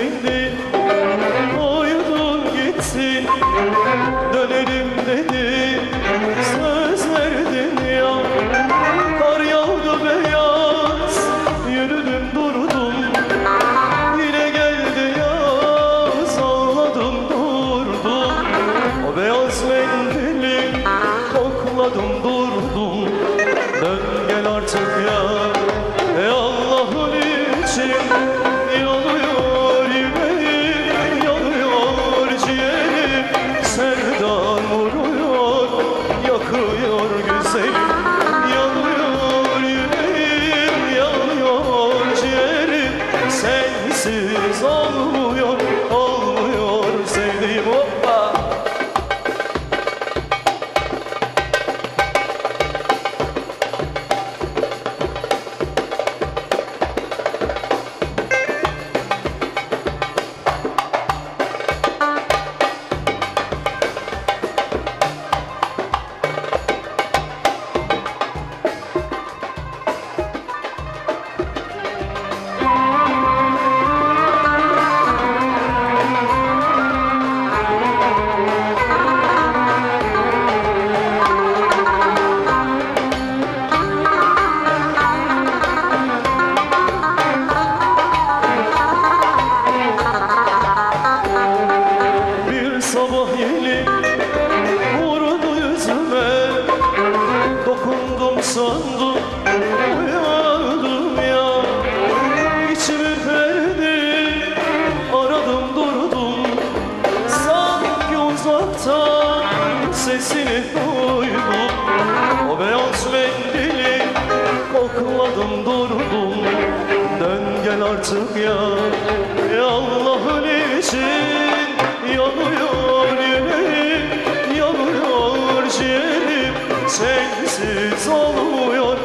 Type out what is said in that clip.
beni Koydun gitsin dönerim dedi. Söz verdin ya Kar yağdı beyaz yürüdüm durdum. Yine geldi yaz ağladım durdum. O beyaz mendili kokladım durdum. Dön gel artık ya Ey Allah'ın için. Sensiz olmuyor sandım uyandım ya. İçimi ferdi aradım durdum. Sanki uzaktan sesini duydum. O beyaz mendili kokladım durdum. Dön artık ya. Ya Allah'ın için Yanıyor yüreğim Yanıyor ciğerim Sensiz olmuyor